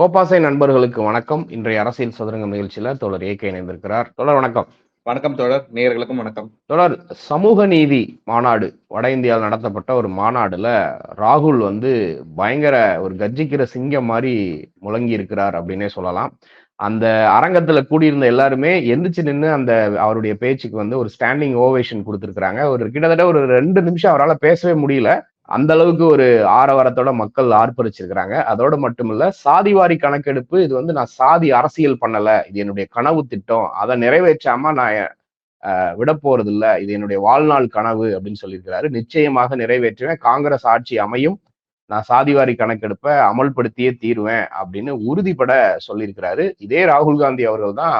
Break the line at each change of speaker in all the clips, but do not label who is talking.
கோபாசை நண்பர்களுக்கு வணக்கம். இன்றைய அரசியல் சதுரங்கம் நிகழ்ச்சியில தோழர் ஏகே இணைந்திருக்கிறார். தோழர் வணக்கம்.
வணக்கம் தோழர். நேயர்களுக்கும் வணக்கம்.
தொடர் சமூக நீதி மாநாடு வட இந்தியாவில் நடத்தப்பட்ட ஒரு மாநாடுல ராகுல் வந்து பயங்கர ஒரு கர்ஜிக்கிற சிங்கம் மாதிரி முழங்கி இருக்கிறார் அப்படின்னே சொல்லலாம். அந்த அரங்கத்துல கூடியிருந்த எல்லாருமே எந்திரிச்சு நின்று அந்த அவருடைய பேச்சுக்கு வந்து ஒரு ஸ்டாண்டிங் ஓவேஷன் கொடுத்துருக்காங்க ஒரு கிட்டத்தட்ட ஒரு ரெண்டு நிமிஷம் அவரால் பேசவே முடியல. அந்த அளவுக்கு ஒரு ஆரவாரத்தோட மக்கள் ஆர்ப்பரிச்சிருக்கிறாங்க. அதோட மட்டும் இல்ல சாதிவாரி கணக்கெடுப்பு இது வந்து நான் சாதி அரசியல் பண்ணல இது என்னுடைய கனவு திட்டம் அதை நிறைவேற்றாம நான் விட போறது இல்ல இது என்னுடைய வாழ்நாள் கனவு அப்படின்னு சொல்லியிருக்கிறாரு. நிச்சயமாக நிறைவேற்றுவேன். காங்கிரஸ் ஆட்சி அமையும். நான் சாதிவாரி கணக்கெடுப்பை அமல்படுத்தியே தீருவேன் அப்படின்னு உறுதிப்பட சொல்லியிருக்கிறாரு. இதே ராகுல் காந்தி அவர்கள் தான்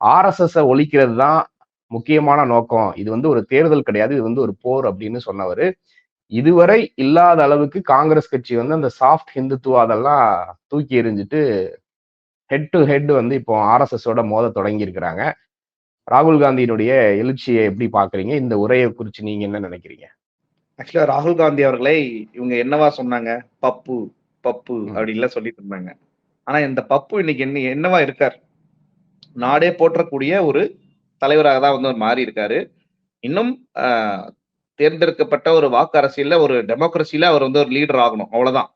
ஆர்எஸ்எஸ் ஒழிக்கிறது தான் முக்கியமான நோக்கம். இது வந்து ஒரு தேர்தல் கிடையாது இது வந்து ஒரு போர் அப்படின்னு சொன்னவர். இதுவரை இல்லாத அளவுக்கு காங்கிரஸ் கட்சி வந்து அந்த சாஃப்ட் ஹிந்துத்துவா அதெல்லாம் தூக்கி எறிஞ்சிட்டு ஹெட் டு ஹெட் வந்து இப்போ ஆர்எஸ்எஸோட மோத தொடங்கி இருக்கிறாங்க ராகுல் காந்தியினுடைய எழுச்சியை எப்படி பாக்குறீங்க இந்த உரையை குறித்து நீங்க என்ன நினைக்கிறீங்க?
ஆக்சுவலா ராகுல் காந்தி அவர்களை இவங்க என்னவா சொன்னாங்க? பப்பு பப்பு அப்படின்லாம் சொல்லிட்டு இருந்தாங்க ஆனா இந்த பப்பு இன்னைக்கு என்ன என்னவா இருக்கார்? நாடே போற்றக்கூடிய ஒரு தலைவராக தான் வந்து அவர் மாறி இருக்காரு இன்னும் தேர்ந்தெடுக்கப்பட்ட ஒரு வாக்கு அரசியல்ல ஒரு டெமோக்ரஸியில அவர் வந்து ஒரு லீடர் ஆகணும். அவ்வளவுதான்.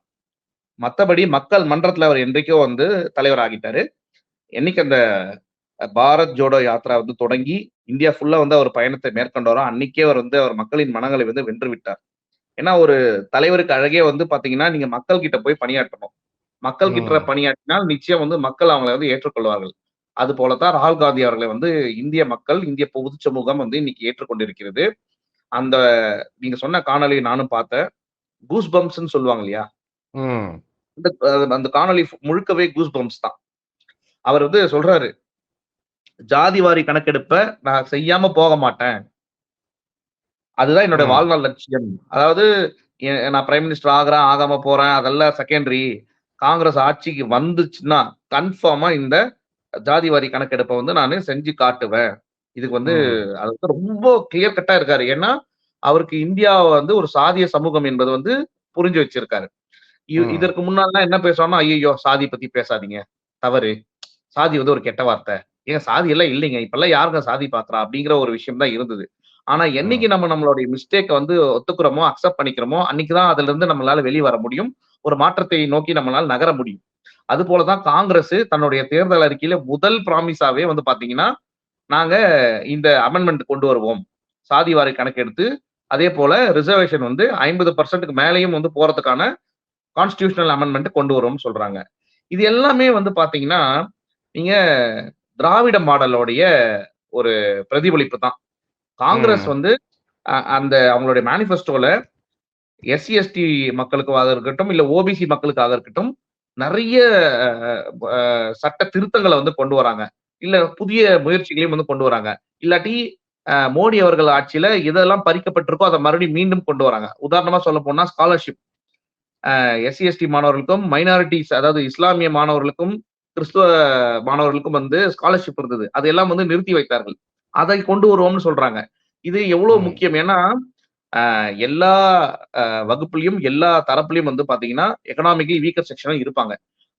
மற்றபடி மக்கள் மன்றத்துல அவர் என்றைக்கோ வந்து தலைவர் ஆகிட்டாரு என்னைக்கு அந்த பாரத் ஜோடோ யாத்ரா வந்து தொடங்கி இந்தியா ஃபுல்லா வந்து அவர் பயணத்தை மேற்கொண்டாரோ அன்னைக்கே அவர் வந்து அவர் மக்களின் மனங்களை வந்து வென்று விட்டார். ஏன்னா ஒரு தலைவருக்கு அழகே வந்து பாத்தீங்கன்னா நீங்க மக்கள் கிட்ட போய் பணியாற்றணும். மக்கள் கிட்ட பணியாற்றினால் நிச்சயம் வந்து மக்கள் அவங்களை வந்து ஏற்றுக்கொள்வார்கள். அது போலதான் ராகுல் காந்தி அவர்களை வந்து இந்திய மக்கள் இந்திய பொது சமூகம் வந்து இன்னைக்கு ஏற்றுக்கொண்டிருக்கிறது. அந்த நீங்க சொன்ன காணொலி நானும் பார்த்தேன். கூஸ் பம்ப்ஸ் சொல்லுவாங்க இல்லையா? அந்த காணொலி முழுக்கவே கூஸ் பம்ப்ஸ் தான். அவர் வந்து சொல்றாரு ஜாதி வாரி கணக்கெடுப்ப நான் செய்யாம போக மாட்டேன். அதுதான் என்னோட வாழ்நாள் லட்சியம். அதாவது நான் பிரைம் மினிஸ்டர் ஆகிறேன் ஆகாம போறேன் அதெல்லாம் செகண்டரி காங்கிரஸ் ஆட்சிக்கு வந்துச்சுன்னா கன்ஃபார்மா இந்த ஜாதி வாரி கணக்கெடுப்பை வந்து நான் செஞ்சு காட்டுவேன். இதுக்கு வந்து அது வந்து ரொம்ப கிளியர் கட்டா இருக்காரு. ஏன்னா அவருக்கு இந்தியா வந்து ஒரு சாதிய சமூகம் என்பது வந்து புரிஞ்சு வச்சிருக்காரு. இதற்கு முன்னாடி என்ன பேசுவாங்கன்னா ஐயோ சாதி பத்தி பேசாதீங்க. தவறு. சாதி வந்து ஒரு கெட்ட வார்த்தை. ஏங்க சாதி எல்லாம் இல்லைங்க. இப்பெல்லாம் யாருங்க சாதி பாக்குறா? அப்படிங்கிற ஒரு விஷயம் தான் இருந்தது. ஆனா என்னைக்கு நம்ம நம்மளுடைய மிஸ்டேக்கை வந்து ஒத்துக்கிறோமோ அக்செப்ட் பண்ணிக்கிறோமோ அன்னைக்குதான் அதுல இருந்து நம்மளால வெளியே வர முடியும். ஒரு மாற்றத்தை நோக்கி நம்மளால நகர முடியும். அது போலதான் காங்கிரஸ் தன்னுடைய தேர்தல் அறிக்கையில முதல் ப்ராமிஸாவே வந்து பாத்தீங்கன்னா நாங்க இந்த அமெண்ட்மெண்ட் கொண்டு வருவோம். சாதி வாரி கணக்கெடுத்து அதே போல ரிசர்வேஷன் வந்து ஐம்பது பர்சன்ட்டுக்கு மேலேயும் வந்து போறதுக்கான கான்ஸ்டியூஷனல் அமெண்ட்மெண்ட் கொண்டு வருவோம்னு சொல்றாங்க. இது எல்லாமே வந்து பாத்தீங்கன்னா நீங்க திராவிட மாடலோடைய ஒரு பிரதிபலிப்பு தான். காங்கிரஸ் வந்து அந்த அவங்களுடைய மேனிஃபெஸ்டோல எஸ்சி எஸ்டி மக்களுக்காக இருக்கட்டும் இல்ல ஓபிசி மக்களுக்காக இருக்கட்டும் நிறைய சட்ட திருத்தங்களை வந்து கொண்டு வராங்க. இல்ல புதிய முயற்சிகளையும் வந்து கொண்டு வராங்க. இல்லாட்டி மோடி அவர்கள் ஆட்சியில இதெல்லாம் பறிக்கப்பட்டிருக்கோ அதை மறுபடியும் மீண்டும் கொண்டு வராங்க. உதாரணமா சொல்ல போனா ஸ்காலர்ஷிப் எஸ்சி எஸ்டி மாணவர்களுக்கும் மைனாரிட்டிஸ் அதாவது இஸ்லாமிய மாணவர்களுக்கும் கிறிஸ்துவ மாணவர்களுக்கும் வந்து ஸ்காலர்ஷிப் இருந்தது. அதையெல்லாம் வந்து நிறுத்தி வைத்தார்கள். அதை கொண்டு வருவோம்னு சொல்றாங்க. இது எவ்வளவு முக்கியம்? ஏன்னா எல்லா வகுப்புலையும் எல்லா தரப்புலையும் வந்து பாத்தீங்கன்னா எக்கனாமிக்கலி வீக்கர் செக்ஷனும் இருப்பாங்க.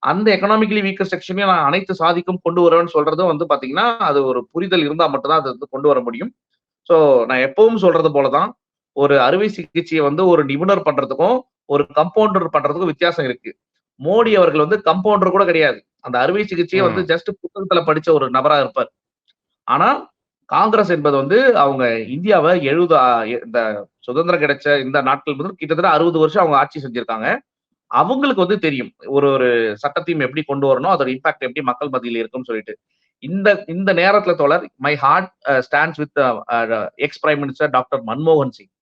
அந்த எக்கனாமிக்கலி வீக்கர் செக்ஷனையும் நான் அனைத்து சாதிக்கும் கொண்டு வருவேன்னு சொல்றதும் வந்து பாத்தீங்கன்னா அது ஒரு புரிதல் இருந்தா மட்டும்தான் அது வந்து கொண்டு வர முடியும். ஸோ நான் எப்பவும் சொல்றது போலதான் ஒரு அறுவை சிகிச்சையை வந்து ஒரு நிபுணர் பண்றதுக்கும் ஒரு கம்பவுண்டர் பண்றதுக்கும் வித்தியாசம் இருக்கு. மோடி அவர்கள் வந்து கம்பவுண்டர் கூட கிடையாது. அந்த அறுவை சிகிச்சையை வந்து ஜஸ்ட் புத்தகத்துல படிச்ச ஒரு நபரா இருப்பார். ஆனா காங்கிரஸ் என்பது வந்து அவங்க இந்தியாவை எழுபது இந்த சுதந்திரம் கிடைச்ச இந்த நாட்கள் வந்து கிட்டத்தட்ட அறுபது வருஷம் அவங்க ஆட்சி செஞ்சிருக்காங்க. அவங்களுக்கு வந்து தெரியும் ஒரு ஒரு சட்டத்தையும் எப்படி கொண்டு வரணும் அதோட இம்பாக்ட் எப்படி மக்கள் மத்தியில் இருக்கும்னு சொல்லிட்டு. இந்த இந்த நேரத்துல தோழர் my heart stands with ex prime minister doctor மன்மோகன் சிங்.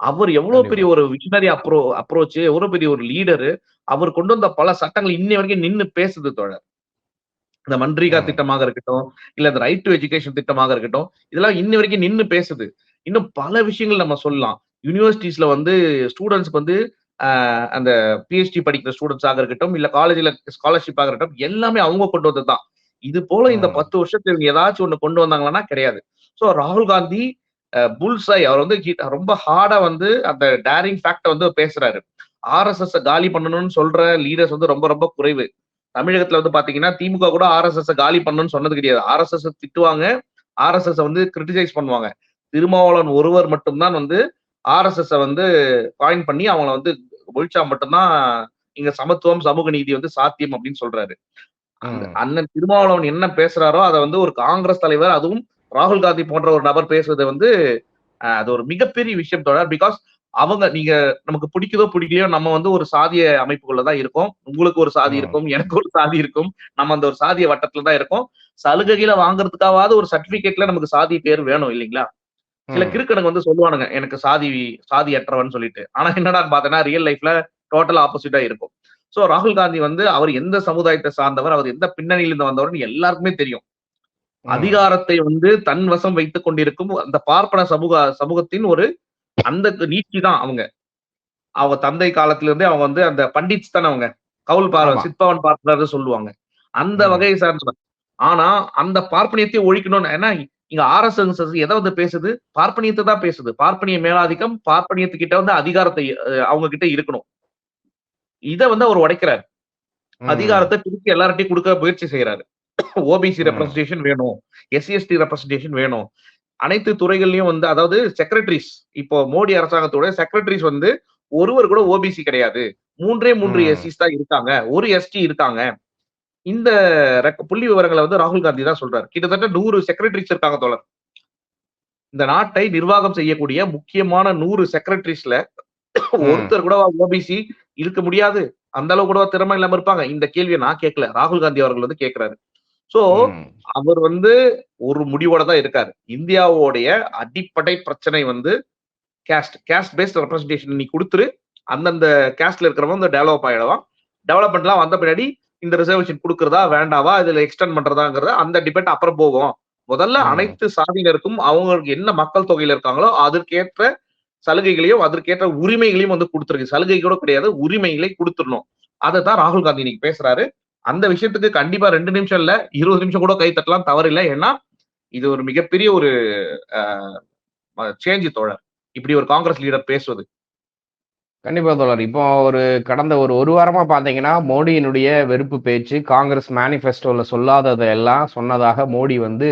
அவர் எவ்வளவு பெரிய ஒரு விஷனரி அப்ரோ அப்ரோச் எவ்வளவு பெரிய ஒரு லீடரு அவர் கொண்டு வந்த பல சட்டங்கள் இன்னை வரைக்கும் நின்று பேசுது தோழர் இந்த மன்ரீகா திட்டமாக இருக்கட்டும் இல்ல இந்த ரைட் டு எஜுகேஷன் திட்டமாக இருக்கட்டும் இதெல்லாம் இன்ன வரைக்கும் நின்று பேசுது. இன்னும் பல விஷயங்கள் நம்ம சொல்லலாம். யூனிவர்சிட்டிஸ்ல வந்து ஸ்டூடெண்ட்ஸ்க்கு வந்து அந்த பிஹெச்டி படிக்கிற ஸ்டூடெண்ட்ஸாக இருக்கட்டும் இல்ல காலேஜ்ல ஸ்காலர்ஷிப்பாக இருக்கட்டும் எல்லாமே அவங்க கொண்டு வந்தது தான். இது போல இந்த பத்து வருஷத்துல இவங்க ஏதாச்சும் ஒண்ணு கொண்டு வந்தாங்கன்னா கிடையாது. சோ ராகுல் காந்தி புல்சாய் அவர் வந்து ரொம்ப ஹார்டா வந்து அந்த டேரிங் ஃபேக்ட வந்து பேசுறாரு. ஆர்எஸ்எஸ் காலி பண்ணணும்னு சொல்ற லீடர்ஸ் வந்து ரொம்ப ரொம்ப குறைவு. தமிழகத்துல வந்து பாத்தீங்கன்னா திமுக கூட ஆர்எஸ்எஸ் காலி பண்ணணும்னு சொன்னது கிடையாது. ஆர்எஸ்எஸ் திட்டுவாங்க ஆர்எஸ்எஸ் வந்து கிரிட்டிசைஸ் பண்ணுவாங்க. திருமாவளவன் ஒருவர் மட்டும்தான் வந்து ஆர்எஸ்எஸ் வந்து காயின் பண்ணி அவங்கள வந்து ஒழிச்சா மட்டும்தான் இங்க சமத்துவம் சமூக நீதி வந்து சாத்தியம் அப்படின்னு சொல்றாரு. அண்ணன் திருமாவளவன் என்ன பேசுறாரோ அதை வந்து ஒரு காங்கிரஸ் தலைவர் அதுவும் ராகுல் காந்தி போன்ற ஒரு நபர் பேசுறது வந்து அது ஒரு மிகப்பெரிய விஷயம் தொடர் பிகாஸ் அவங்க நீங்க நமக்கு பிடிக்குதோ பிடிக்கலையோ நம்ம வந்து ஒரு சாதிய அமைப்புக்குள்ள தான் இருக்கோம். உங்களுக்கு ஒரு சாதி. இருக்கும் எனக்கு ஒரு சாதி இருக்கும். நம்ம அந்த ஒரு சாதிய வட்டத்துல தான் இருக்கோம். சலுகைகளை வாங்குறதுக்காவது ஒரு சர்டிபிகேட்ல நமக்கு சாதி பேர் வேணும் இல்லைங்களா? சில
ம்.
கிறுக்கனுங்க வந்து சொல்லுவானுங்க எனக்கு சாதி சாதி அற்றவன் சொல்லிட்டு ஆனா என்னடான்னு பார்த்தேன்னா ரியல் லைஃப்ல டோட்டல் ஆப்போசிட்டா இருக்கும் சோ ராகுல் காந்தி வந்து அவர் எந்த சமுதாயத்தை சார்ந்தவர் அவர் எந்த பின்னணியிலிருந்து வந்தவர்னு எல்லாருக்குமே தெரியும். அதிகாரத்தை வந்து தன் வசம் வைத்துக் கொண்டிருக்கும் அந்த பார்ப்பன சமூக சமூகத்தின் ஒரு அந்த நீட்சி தான் அவங்க அவங்க தந்தை காலத்துல இருந்தே அவங்க வந்து அந்த பண்டிட்ஸ் தானே அவங்க கவுல் பார
ஆமா.
சித்பவன் பார்ப்பனர் சொல்லுவாங்க அந்த. வகையை சார்ந்தவர் ஆனா அந்த பார்ப்பனியத்தை ஒழிக்கணும்னு ஏன்னா இங்க ஆர்எஸ்எஸ் எதை வந்து பேசுது? பார்ப்பனியத்தை தான் பேசுது. பார்ப்பனிய மேலாதிக்கம் பார்ப்பனியத்துக்கிட்ட வந்து அதிகாரத்தை அவங்க கிட்ட இருக்கணும். இத வந்து அவர் உடைக்கிறார். அதிகாரத்தை திருப்பி எல்லார்ட்டையும் கொடுக்க முயற்சி செய்யறாரு ஓபிசி. ரெப்ரஸன்டேஷன் வேணும். எஸ்சிஎஸ்டி ரெப்ரஸன்டேஷன் வேணும். அனைத்து துறைகள்லயும் வந்து அதாவது செக்ரட்டரிஸ் இப்போ மோடி அரசாங்கத்தோட செக்ரட்டரிஸ் வந்து ஒருவர் கூட ஓபிசி கிடையாது. மூன்றே மூன்று. எஸ்சிஸ் தான் இருக்காங்க. ஒரு எஸ்டி இருக்காங்க. இந்த புள்ளி விவரங்களை வந்து ராகுல் காந்தி தான் சொல்றாரு. கிட்டத்தட்ட நூறு செக்ரட்டரிஸ் இருக்காங்க தோழர். இந்த நாட்டை நிர்வாகம் செய்யக்கூடிய முக்கியமான நூறு செக்ரட்டரிஸ்ல. ஒருத்தர் கூட ஓபிசி இருக்க முடியாது. அந்த அளவு கூட திறமை இல்லாம இருப்பாங்க. இந்த கேள்வியை நான் கேட்கல. ராகுல் காந்தி அவர்கள் வந்து கேட்கிறாரு. சோ. அவர் வந்து ஒரு முடிவோட தான் இருக்காரு. இந்தியாவுடைய அடிப்படை பிரச்சனை வந்து கேஸ்ட் கேஸ்ட் பேஸ்ட் ரெப்ரஸன்டேஷன் நீ கொடுத்துரு. அந்தந்த கேஸ்ட்ல இருக்கிறவங்க டெவலப் ஆயிடுவான் டெவலப்மெண்ட்லாம் வந்த பின்னாடி இந்த ரிசர்வேஷன் கொடுக்கறதா வேண்டாவா? இதுல எக்ஸ்டெண்ட் பண்றதாங்கிறத அந்த டிபேட் அப்புறம் போகும். முதல்ல. அனைத்து சாதியினருக்கும் அவங்களுக்கு என்ன மக்கள் தொகையில இருக்காங்களோ அதற்கேற்ற சலுகைகளையும் அதற்கேற்ற உரிமைகளையும் வந்து கொடுத்துருக்கு. சலுகை கூட கிடையாது உரிமைகளை கொடுத்துடணும். அதை தான் ராகுல் காந்தி இன்னைக்கு பேசுறாரு. அந்த விஷயத்துக்கு கண்டிப்பா ரெண்டு நிமிஷம் இல்ல இருபது நிமிஷம் கூட கை தட்டலாம் தவறில்லை. ஏன்னா இது ஒரு மிகப்பெரிய ஒரு சேஞ்ச் தோழர். இப்படி ஒரு காங்கிரஸ் லீடர் பேசுவது.
கண்டிப்பா தோழர். இப்போ ஒரு கடந்த ஒரு ஒரு வாரமா பாத்தீங்கன்னா மோடியினுடைய வெறுப்பு பேச்சு காங்கிரஸ் மேனிஃபெஸ்டோல சொல்லாததை எல்லாம் சொன்னதாக மோடி வந்து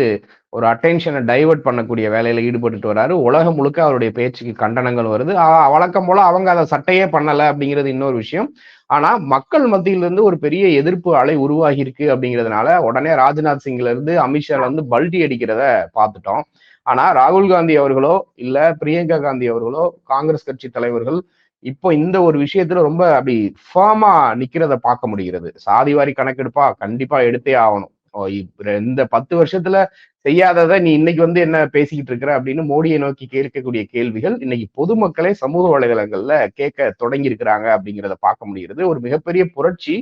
ஒரு அட்டென்ஷனை டைவர்ட் பண்ணக்கூடிய வேலையில ஈடுபட்டுட்டு வராரு. உலகம் முழுக்க அவருடைய பேச்சுக்கு கண்டனங்கள் வருது. வழக்கம் போல அவங்க அதை சட்டையே பண்ணல அப்படிங்கிறது இன்னொரு விஷயம். ஆனா மக்கள் மத்தியிலிருந்து ஒரு பெரிய எதிர்ப்பு அலை உருவாகி இருக்கு அப்படிங்கிறதுனால உடனே ராஜ்நாத் சிங்ல இருந்து அமித்ஷா வந்து பல்டி அடிக்கிறத பார்த்துட்டோம். ஆனா ராகுல் காந்தி அவர்களோ இல்ல பிரியங்கா காந்தி அவர்களோ காங்கிரஸ் கட்சி தலைவர்கள் இப்போ இந்த ஒரு விஷயத்துல ரொம்ப அப்படி ஃபேமா நிக்கிறத பார்க்க முடிகிறது. சாதிவாரி கணக்கெடுப்பா? கண்டிப்பா எடுத்தே ஆகணும். ஓ, இந்த பத்து வருஷத்துல செய்யாததை நீ இன்னைக்கு வந்து என்ன பேசிக்கிட்டு இருக்கிற அப்படின்னு மோடியை நோக்கி கேட்கக்கூடிய கேள்விகள் இன்னைக்கு பொதுமக்களே சமூக வலைதளங்கள்ல கேட்க தொடங்கி இருக்கிறாங்க அப்படிங்கிறத பார்க்க முடிகிறது. ஒரு மிகப்பெரிய புரட்சி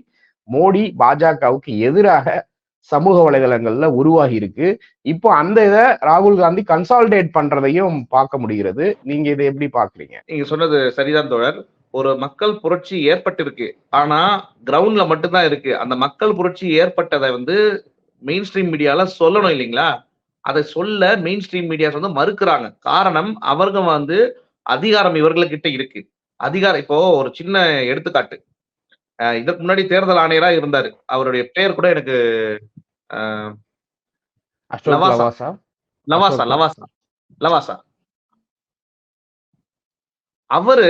மோடி பாஜகவுக்கு எதிராக சமூக வலைதளங்கள்ல உருவாகி இருக்கு. இப்போ அந்த இதை ராகுல் காந்தி கன்சால்டேட் பண்றதையும் பார்க்க முடிகிறது. நீங்க இதை எப்படி பாக்குறீங்க
நீங்க சொன்னது சரிதான் தோழர். ஒரு மக்கள் புரட்சி ஏற்பட்டிருக்கு. ஆனா கிரவுண்ட்ல மட்டும்தான் இருக்கு. அந்த மக்கள் புரட்சி ஏற்பட்டதை வந்து மெயின் ஸ்ட்ரீம் மீடியால சொல்லணும் இல்லைங்களா? அதை சொல்ல மெயின் ஸ்ட்ரீம் மீடியாஸ் வந்து மறுக்கிறாங்க. காரணம் அவர்கள் வந்து அதிகாரம் இவர்கள்கிட்ட இருக்கு. அதிகாரம் இப்போ ஒரு சின்ன எடுத்துக்காட்டு. இதற்கு முன்னாடி தேர்தல் ஆணையரா இருந்தாரு. அவருடைய பேர் கூட எனக்கு லவாசா.
லவாசா.
லவாசா லவாசா. அவரு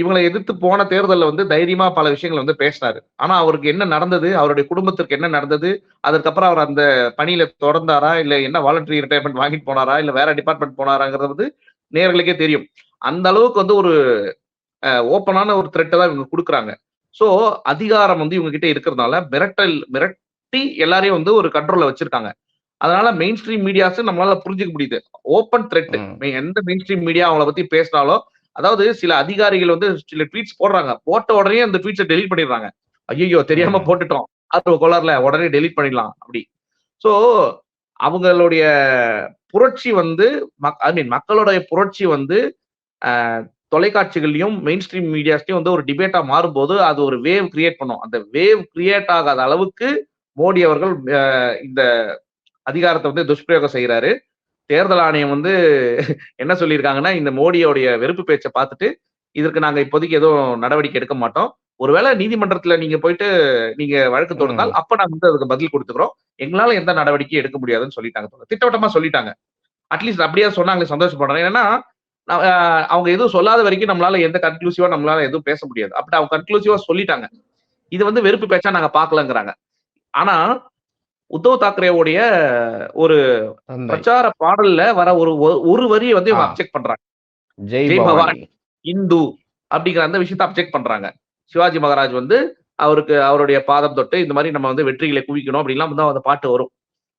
இவங்களை எதிர்த்து போன தேர்தல்ல வந்து தைரியமா பல விஷயங்கள் வந்து பேசினாரு. ஆனா அவருக்கு என்ன நடந்தது? அவருடைய குடும்பத்திற்கு என்ன நடந்தது? அதுக்கப்புறம் அவர் அந்த பணியில தொடர்ந்தாரா? இல்ல என்ன வாலண்டரி ரிட்டையர்மெண்ட் வாங்கிட்டு போனாரா? இல்ல வேற டிபார்ட்மெண்ட் போனாராங்கிறது வந்து நேர்களுக்கே தெரியும். அந்த அளவுக்கு வந்து ஒரு ஓப்பனான ஒரு த்ரெட்டை தான் இவங்க கொடுக்குறாங்க. சோ அதிகாரம் வந்து இவங்க கிட்ட இருக்கிறதுனால மிரட்டல் மிரட்டி எல்லாரையும் வந்து ஒரு கண்ட்ரோல்ல வச்சிருக்காங்க. அதனால மெயின் ஸ்ட்ரீம் மீடியாஸ் நம்மளால புரிஞ்சுக்க முடியுது. Open thread. எந்த மெயின் ஸ்ட்ரீம் மீடியா அவங்கள பத்தி பேசினாலும் அதாவது சில அதிகாரிகள் வந்து சில ட்வீட்ஸ் போடுறாங்க. போட்ட உடனே அந்த ட்வீட்ஸை டெலீட் பண்ணிடுறாங்க. ஐயோ தெரியாம. போட்டுட்டோம். ஆர்வ கோளாறுல உடனே டெலீட் பண்ணிடலாம் அப்படி. சோ அவங்களுடைய புரட்சி வந்து ஐ மீன் மக்களுடைய புரட்சி வந்து தொலைக்காட்சிகள்லயும் மெயின் ஸ்ட்ரீம் மீடியாஸ்லயும் வந்து ஒரு டிபேட்டா மாறும்போது அது ஒரு வேவ் கிரியேட் பண்ணும். அந்த வேவ் கிரியேட் ஆகாத அளவுக்கு மோடி அவர்கள் இந்த அதிகாரத்தை வந்து துஷ்பிரயோகம் செய்யறாரு தேர்தல் ஆணையம் வந்து என்ன சொல்லியிருக்காங்கன்னா இந்த மோடியோடைய வெறுப்பு பேச்சை பார்த்துட்டு இதற்கு நாங்க இப்போதைக்கு எதுவும் நடவடிக்கை எடுக்க மாட்டோம். ஒருவேளை நீதிமன்றத்துல நீங்க போயிட்டு நீங்க வழக்கு தொடுத்தால் அப்ப நாங்க வந்து அதுக்கு பதில் கொடுத்துக்கிறோம். எங்களால எந்த நடவடிக்கையும் எடுக்க முடியாதுன்னு சொல்லிட்டாங்க. தோழர். திட்டவட்டமா சொல்லிட்டாங்க. அட்லீஸ்ட் அப்படியே சொன்னாங்களே சந்தோஷப்படுறேன். ஏன்னா அவங்க எதுவும் சொல்லாத வரைக்கும் நம்மளால எந்த கன்க்ளூசிவா நம்மளால எதுவும் பேச முடியாது. அப்படி அவங்க கன்க்ளூசிவா சொல்லிட்டாங்க. இது வந்து வெறுப்பு பேச்சா நாங்க பாக்கலங்கிறாங்க ஆனா உத்தவ் தாக்கரேவுடைய ஒரு பிரச்சார பாடல்ல வர ஒரு ஒரு- வரியை வந்து இவங்க. அப்செக்ட் பண்றாங்க.
ஜெய் பவானி.
இந்து அப்படிங்கிற அந்த விஷயத்த அப்செக்ட் பண்றாங்க. சிவாஜி மகாராஜ் வந்து அவருக்கு அவருடைய பாதம் தொட்டு இந்த மாதிரி நம்ம வந்து வெற்றிகளை குவிக்கணும் அப்படின்லாம் வந்து அந்த பாட்டு வரும்.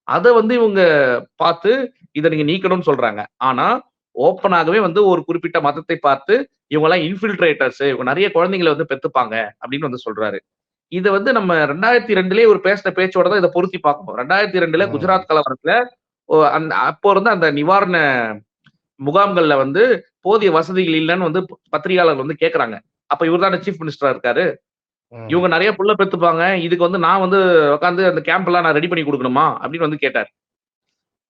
அதை வந்து இவங்க பார்த்து இதை நீங்க நீக்கணும்னு சொல்றாங்க. ஆனா ஓப்பனாகவே வந்து ஒரு குறிப்பிட்ட மதத்தை பார்த்து இவங்க எல்லாம் இன்ஃபில்ட்ரேட்டர்ஸ் இவங்க நிறைய குழந்தைங்களை வந்து பெத்துப்பாங்க அப்படின்னு வந்து சொல்றாரு. இது வந்து நம்ம ரெண்டாயிரத்தி ரெண்டுலயே ஒரு பேசின பேச்சோட தான் இதை பொருத்தி பார்க்கணும். ரெண்டாயிரத்தி ரெண்டுல. குஜராத் கலவரத்துல அந்த அப்போ இருந்து அந்த நிவாரண முகாம்கள்ல வந்து போதிய வசதிகள் இல்லைன்னு வந்து பத்திரிகையாளர் வந்து கேக்குறாங்க. அப்ப இவர் தானே சீஃப் மினிஸ்டரா இருக்காரு. இவங்க நிறைய புள்ள பெத்துப்பாங்க. இதுக்கு வந்து நான் வந்து உட்காந்து அந்த கேம்ப் எல்லாம் நான் ரெடி பண்ணி கொடுக்கணுமா? அப்படின்னு வந்து கேட்டார்.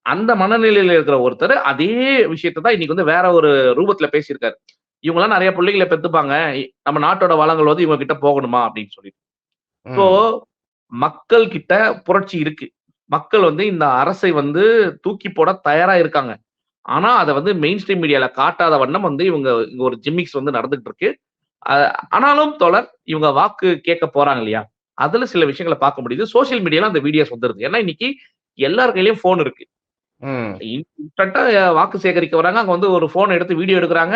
அந்த மனநிலையில இருக்கிற ஒருத்தர் அதே விஷயத்தை தான் இன்னைக்கு வந்து வேற ஒரு ரூபத்துல பேசியிருக்காரு. இவங்க எல்லாம் நிறைய பிள்ளைகளை பெத்துப்பாங்க. நம்ம நாட்டோட வளங்கள் வந்து இவங்க கிட்ட போகணுமா அப்படின்னு சொல்லி
ம்.
ஸோ மக்கள் கிட்ட புரட்சி இருக்கு. மக்கள் வந்து இந்த அரசை வந்து தூக்கி போட தயாரா இருக்காங்க. ஆனா அதை வந்து மெயின் ஸ்ட்ரீம் மீடியால காட்டாத வண்ணம் வந்து இவங்க இங்க ஒரு ஜிம்மிக்ஸ் வந்து நடந்துட்டு இருக்கு. ஆனாலும் தொடர் இவங்க வாக்கு கேட்க போறாங்க இல்லையா? அதுல சில விஷயங்களை பார்க்க முடியுது. சோஷியல் மீடியால அந்த வீடியோஸ் வந்துருது. ஏன்னா இன்னைக்கு எல்லார் கையிலயும் போன் இருக்கு. இன்ஸ்டன்டா வாக்கு சேகரிக்க வராங்க அங்க வந்து ஒரு போன் எடுத்து வீடியோ எடுக்கிறாங்க.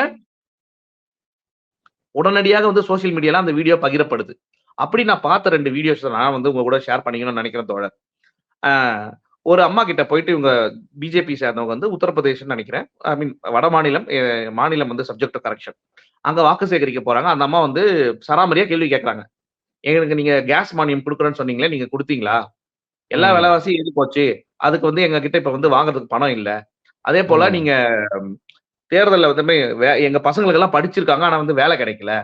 உடனடியாக வந்து சோசியல் மீடியால அந்த வீடியோ பகிரப்படுது. அப்படி நான் பார்த்த ரெண்டு வீடியோஸ் நான் வந்து உங்க கூட ஷேர் பண்ணிக்கணும்னு நினைக்கிறேன் தோழர். ஆஹ் ஒரு அம்மா கிட்ட போயிட்டு இவங்க பிஜேபி சேர்ந்தவங்க வந்து உத்தரப்பிரதேசம் நினைக்கிறேன். ஐ மீன் வட மாநிலம் மாநிலம் வந்து சப்ஜெக்ட் கரெக்ஷன் அங்க வாக்கு சேகரிக்க போறாங்க. அந்த அம்மா வந்து சராமரியா கேள்வி கேட்கறாங்க எங்களுக்கு நீங்க கேஸ் மானியம் கொடுக்குறேன்னு சொன்னீங்களே நீங்க கொடுத்தீங்களா? எல்லா
ம்.
விலைவாசி எது போச்சு. அதுக்கு வந்து எங்க கிட்ட இப்ப வந்து வாங்குறதுக்கு பணம் இல்ல. அதே போல. நீங்க தேர்தல்ல வந்து வே- எங்க பசங்களுக்கு எல்லாம் படிச்சிருக்காங்க ஆனா வந்து வேலை கிடைக்கல.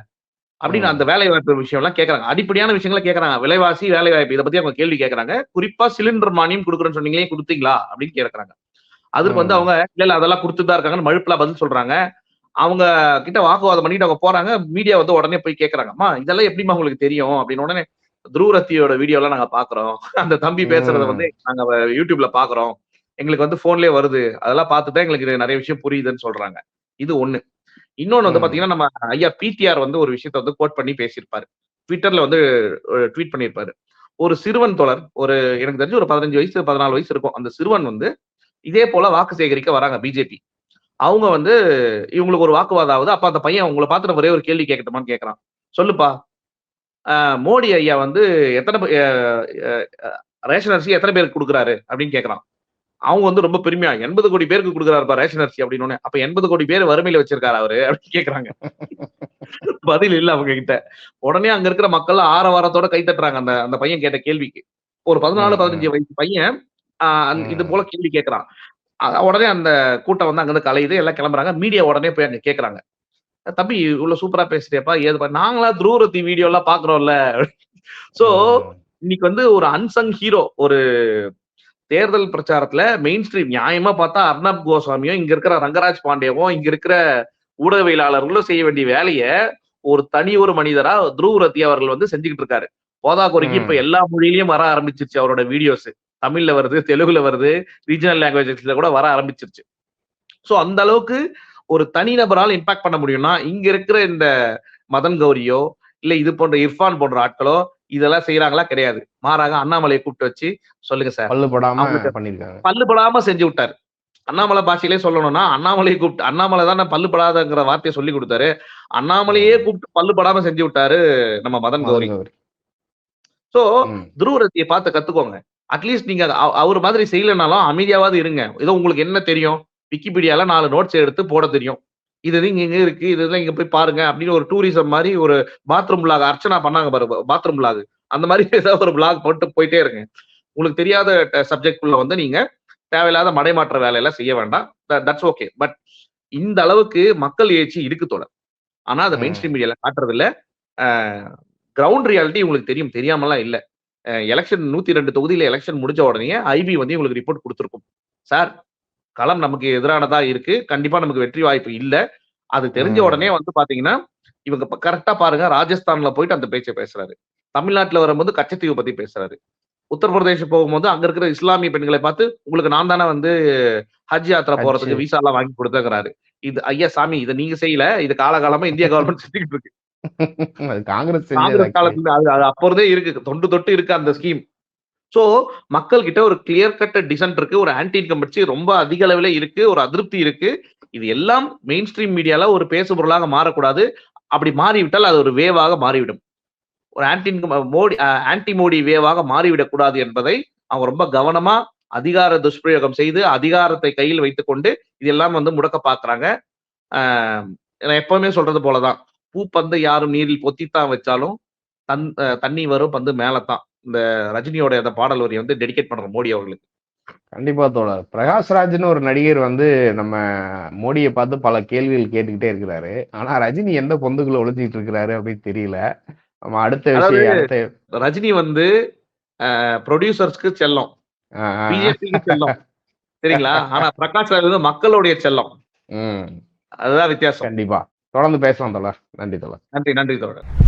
அப்படின்னு. அந்த வேலை வாய்ப்பு விஷயம் எல்லாம் கேக்குறாங்க. அடிப்படையான விஷயங்களை கேக்குறாங்க. விலைவாசி வேலை வாய்ப்பு இதை பத்தி அவங்க கேள்வி கேக்குறாங்க. குறிப்பா சிலிண்டர் மானியம் கொடுக்குறேன்னு சொன்னீங்களே கொடுத்தீங்களா? அப்படின்னு கேக்குறாங்க. அதுக்கு வந்து. அவங்க இல்ல இல்ல அதெல்லாம் கொடுத்துட்டு தான் இருக்காங்கன்னு மழுப்புல பதில் சொல்றாங்க. அவங்க கிட்ட வாக்குவாதம் பண்ணிட்டு அவங்க போறாங்க. மீடியா வந்து உடனே போய் கேக்குறாங்க. அம்மா இதெல்லாம் எப்படிமா உங்களுக்கு தெரியும்? அப்படின்னு உடனே துருவரத்தியோட வீடியோ எல்லாம் நாங்க பாக்குறோம். அந்த தம்பி பேசுறத. வந்து நாங்க யூடியூப்ல பாக்குறோம். எங்களுக்கு வந்து போன்லயே வருது. அதெல்லாம் பார்த்துட்டா எங்களுக்கு நிறைய விஷயம் புரியுதுன்னு சொல்றாங்க. இது ஒண்ணு. இன்னொன்னு வந்து. பாத்தீங்கன்னா நம்ம ஐயா பிடிஆர் வந்து ஒரு விஷயத்த வந்து கோட் பண்ணி பேசியிருப்பாரு. ட்விட்டர்ல வந்து ட்வீட் பண்ணியிருப்பாரு. ஒரு சிறுவன் தொடர் ஒரு எனக்கு தெரிஞ்சு ஒரு பதினஞ்சு வயசு பதினாலு வயசு இருக்கும். அந்த சிறுவன் வந்து இதே போல வாக்கு சேகரிக்க வராங்க பிஜேபி. அவங்க வந்து இவங்களுக்கு ஒரு வாக்குவாதம் ஆகுது. அப்ப அந்த பையன் உங்களை பார்த்துட்டு ஒரே ஒரு கேள்வி கேட்கட்டுமான்னு கேட்கறான் சொல்லுப்பா மோடி ஐயா வந்து எத்தனை ரேஷன் அரிசி எத்தனை பேருக்கு கொடுக்குறாரு அப்படின்னு கேட்கறான் அவங்க வந்து ரொம்ப பெருமையா எண்பது கோடி பேருக்கு கொடுக்குறாருப்பா ரேஷன் அரிசி அப்படின்னு அப்ப எண்பது கோடி பேர் வறுமையில வச்சிருக்காரு அவரு அப்படின்னு கேக்குறாங்க பதில் இல்ல அவங்க கிட்ட. உடனே அங்க இருக்கிற மக்கள் ஆரவாரத்தோட கை தட்டுறாங்க அந்த அந்த பையன் கேட்ட கேள்விக்கு. ஒரு பதினாலு பதினஞ்சு வயசு பையன் இது. போல கேள்வி கேட்கறான். உடனே அந்த கூட்டம் வந்து அங்கிருந்து கலையுது எல்லாம் கிளம்புறாங்க. மீடியா உடனே போய் அங்க கேக்குறாங்க தம்பி இவ்வளவு சூப்பரா பேசுறியப்பா ஏது நாங்களா துருவரத்தி வீடியோ எல்லாம் பாக்குறோம்ல சோ. இன்னைக்கு வந்து ஒரு அன்சங் ஹீரோ ஒரு தேர்தல் பிரச்சாரத்துல மெயின் ஸ்ட்ரீம் நியாயமா பார்த்தா அர்ணப் கோஸ்வாமியும் இங்க இருக்கிற ரங்கராஜ் பாண்டியவும் இங்க இருக்கிற ஊடகவியலாளர்களும் செய்ய வேண்டிய வேலையை ஒரு தனி ஒரு மனிதரா துருவ ரத்தி அவர்கள் வந்து செஞ்சுக்கிட்டு இருக்காரு போதாக்குறைக்கு இப்ப. எல்லா மொழியிலயும் வர ஆரம்பிச்சிருச்சு அவரோட வீடியோஸ் தமிழ்ல வருது தெலுங்குல வருது ரீஜனல் லாங்குவேஜஸ்ல கூட வர ஆரம்பிச்சிருச்சு சோ அந்த அளவுக்கு ஒரு தனிநபரால் இம்பாக்ட் பண்ண முடியும்னா இங்க இருக்கிற இந்த மதன் கௌரியோ இல்ல இது போன்ற இர்ஃபான் போன்ற ஆட்களோ இதெல்லாம் செய்யறாங்களா கிடையாது. மாறாக அண்ணாமலையை கூப்பிட்டு வச்சு சொல்லுங்க சார்.
பல்லுபடாம
பல்லுபடாம செஞ்சு விட்டாரு. அண்ணாமலை பாஷையிலே சொல்லணும்னா அண்ணாமலையை கூப்பிட்டு அண்ணாமலை தானே பல்லுபடாதங்கிற வார்த்தையை சொல்லி கொடுத்தாரு. அண்ணாமலையே. கூப்பிட்டு பல்லுபடாம செஞ்சு விட்டாரு நம்ம மதன் கௌரி. சோ. துருவரத்தியை பார்த்து கத்துக்கோங்க. அட்லீஸ்ட் நீங்க அவ- அவர் மாதிரி செய்யலைனாலும் அமைதியாவது இருங்க. ஏதோ உங்களுக்கு என்ன தெரியும்? விக்கிபீடியால நாலு நோட்ஸ் எடுத்து போட தெரியும். இது இங்க இங்க இருக்கு? இதெல்லாம் இங்க போய் பாருங்க. அப்படின்னு ஒரு டூரிசம் மாதிரி ஒரு பாத்ரூம் பிளாக் அர்ச்சனா பண்ணாங்க பாரு. பாத்ரூம் பிளாக் அந்த மாதிரி ஏதாவது ஒரு பிளாக் போட்டு போயிட்டே இருங்க. உங்களுக்கு தெரியாத சப்ஜெக்ட் குள்ள வந்து நீங்க தேவையில்லாத மடைமாற்ற வேலையெல்லாம் செய்ய வேண்டாம். தட்ஸ் ஓகே பட் இந்த அளவுக்கு மக்கள் எழுச்சி இருக்கு தொடர் ஆனா அதை மெயின். ஸ்ட்ரீம் மீடியால காட்டுறது இல்ல கிரவுண்ட் ரியாலிட்டி உங்களுக்கு தெரியும். தெரியாமலாம் இல்ல. எலெக்ஷன் நூத்தி ரெண்டு தொகுதியில எலெக்ஷன் முடிஞ்ச உடனே ஐபி வந்து உங்களுக்கு ரிப்போர்ட் கொடுத்துருக்கும். சார் களம் நமக்கு எதிரானதா இருக்கு. கண்டிப்பா நமக்கு வெற்றி வாய்ப்பு இல்ல. அது தெரிஞ்ச. உடனே வந்து பாத்தீங்கன்னா இவங்க கரெக்டா பாருங்க ராஜஸ்தான்ல போயிட்டு அந்த பேச்சை பேசுறாரு. தமிழ்நாட்டுல வரும்போது கச்சத்தீவு பத்தி பேசுறாரு. உத்தரப்பிரதேசம் போகும்போது அங்க இருக்கிற இஸ்லாமிய பெண்களை பார்த்து உங்களுக்கு நான் தானே வந்து ஹஜ் யாத்திரா. போறதுக்கு விசா எல்லாம் வாங்கி கொடுத்தேங்கிறாரு. இது ஐயா சாமி இதை நீங்க செய்யல. இது காலகாலமா இந்திய கவர்மெண்ட் செஞ்சுக்கிட்டு இருக்கு.
காங்கிரஸ்.
காலத்துல அது அது அப்போ இருந்தே இருக்கு. தொண்டு தொட்டு இருக்கு அந்த ஸ்கீம் ஸோ மக்கள் கிட்ட ஒரு கிளியர் கட்ட டிசன்ட் இருக்கு ஒரு ஆன்டி இன்கம்பன்சி ரொம்ப அதிக அளவில் இருக்கு ஒரு அதிருப்தி இருக்கு. இது எல்லாம் மெயின் ஸ்ட்ரீம் மீடியால ஒரு பேசு பொருளாக மாறக்கூடாது. அப்படி மாறிவிட்டால் அது ஒரு வேவாக மாறிவிடும். ஒரு ஆன்டி மோடி ஆன்டி மோடி வேவாக மாறிவிடக்கூடாது என்பதை அவங்க ரொம்ப கவனமா அதிகார துஷ்பிரயோகம் செய்து அதிகாரத்தை கையில் வைத்துக்கொண்டு இதெல்லாம் வந்து முடக்க பாக்குறாங்க. நான் எப்பவுமே சொல்றது போலதான். பூ பந்து யாரும் நீரில் பொத்தித்தான் வச்சாலும் தன் தண்ணி வரும் பந்து மேலத்தான். இந்த ரஜினியோட அந்த பாடல் வரி வந்து டெடிகேட் பண்ற மோடி அவர்களுக்கு.
கண்டிப்பா தோழர். பிரகாஷ்ராஜ்னு ஒரு நடிகர் வந்து நம்ம மோடியை பார்த்து பல கேள்விகள் கேட்டுக்கிட்டே இருக்கிறாரு. ஆனா ரஜினி எந்த பொந்துக்குள்ள ஒளிஞ்சிட்டு இருக்கிறாரு அப்படின்னு தெரியல. நம்ம அடுத்த விஷயம்
ரஜினி வந்து ப்ரொடியூசர்ஸ்க்கு செல்லம். பிஜேபிக்கு செல்லம். சரிங்களா? ஆனா பிரகாஷ் ராஜ் வந்து மக்களுடைய செல்லம். அதுதான் வித்தியாசம்.
கண்டிப்பா. தொடர்ந்து பேசலாம் தோழர். நன்றி தோழர்.
நன்றி நன்றி தோழர்.